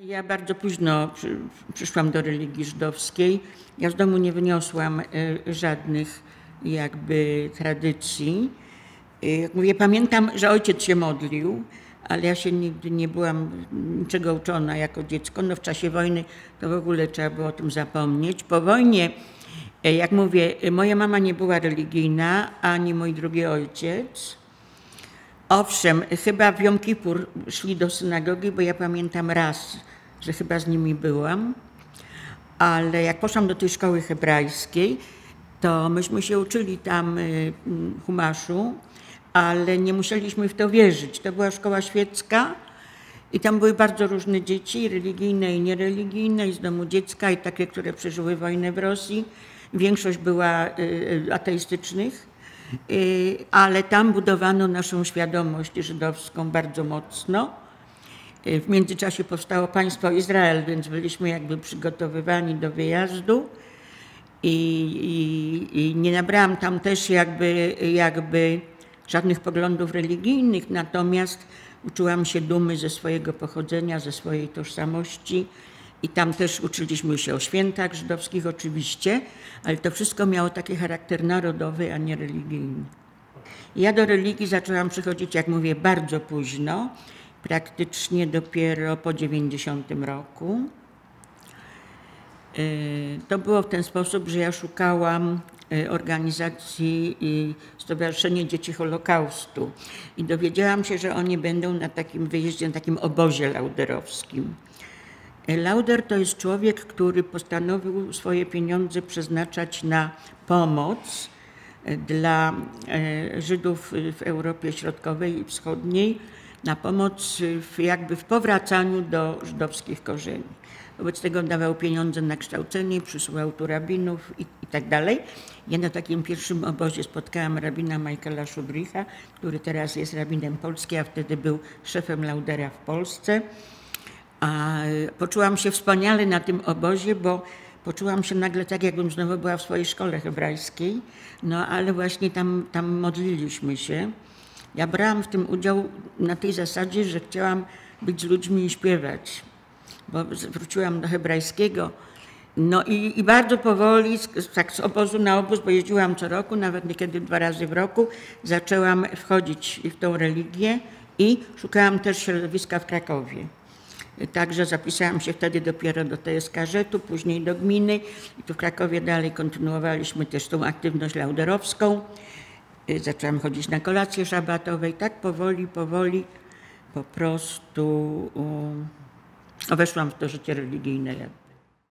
Ja bardzo późno przy, przyszłam do religii żydowskiej. Ja z domu nie wyniosłam e, żadnych jakby tradycji. E, Jak mówię, pamiętam, że ojciec się modlił, ale ja się nigdy nie byłam niczego uczona jako dziecko. No w czasie wojny to w ogóle trzeba było o tym zapomnieć. Po wojnie, e, jak mówię, moja mama nie była religijna, ani mój drugi ojciec. Owszem, chyba w Jom Kippur szli do synagogi, bo ja pamiętam raz, że chyba z nimi byłam, ale jak poszłam do tej szkoły hebrajskiej, to myśmy się uczyli tam y, mm, humaszu, ale nie musieliśmy w to wierzyć. To była szkoła świecka i tam były bardzo różne dzieci, religijne i niereligijne, i z domu dziecka, i takie, które przeżyły wojnę w Rosji. Większość była y, y, ateistycznych. Y, ale tam budowano naszą świadomość żydowską bardzo mocno. Y, W międzyczasie powstało państwo Izrael, więc byliśmy jakby przygotowywani do wyjazdu i, i, i nie nabrałam tam też jakby, jakby żadnych poglądów religijnych, natomiast uczyłam się dumy ze swojego pochodzenia, ze swojej tożsamości. I tam też uczyliśmy się o świętach żydowskich oczywiście, ale to wszystko miało taki charakter narodowy, a nie religijny. Ja do religii zaczęłam przychodzić, jak mówię, bardzo późno, praktycznie dopiero po 90 roku. Y, To było w ten sposób, że ja szukałam y, organizacji Stowarzyszenie Dzieci Holokaustu i dowiedziałam się, że oni będą na takim wyjeździe, na takim obozie lauderowskim. Lauder to jest człowiek, który postanowił swoje pieniądze przeznaczać na pomoc e, dla e, Żydów w Europie Środkowej i Wschodniej, na pomoc w, jakby w powracaniu do żydowskich korzeni. Wobec tego dawał pieniądze na kształcenie, przysyłał tu rabinów i, i tak dalej. Ja na takim pierwszym obozie spotkałam rabina Michaela Szubricha, który teraz jest rabinem polskim, a wtedy był szefem Laudera w Polsce. A poczułam się wspaniale na tym obozie, bo poczułam się nagle tak, jakbym znowu była w swojej szkole hebrajskiej. No ale właśnie tam, tam modliliśmy się. Ja brałam w tym udział na tej zasadzie, że chciałam być z ludźmi i śpiewać, bo wróciłam do hebrajskiego. No i, i bardzo powoli, tak z obozu na obóz, bo jeździłam co roku, nawet niekiedy dwa razy w roku, zaczęłam wchodzić w tą religię i szukałam też środowiska w Krakowie. Także zapisałam się wtedy dopiero do TSKŻ-u, później do gminy i tu w Krakowie dalej kontynuowaliśmy też tą aktywność lauderowską. Y, Zaczęłam chodzić na kolacje szabatowe i tak powoli, powoli po prostu um, weszłam w to życie religijne.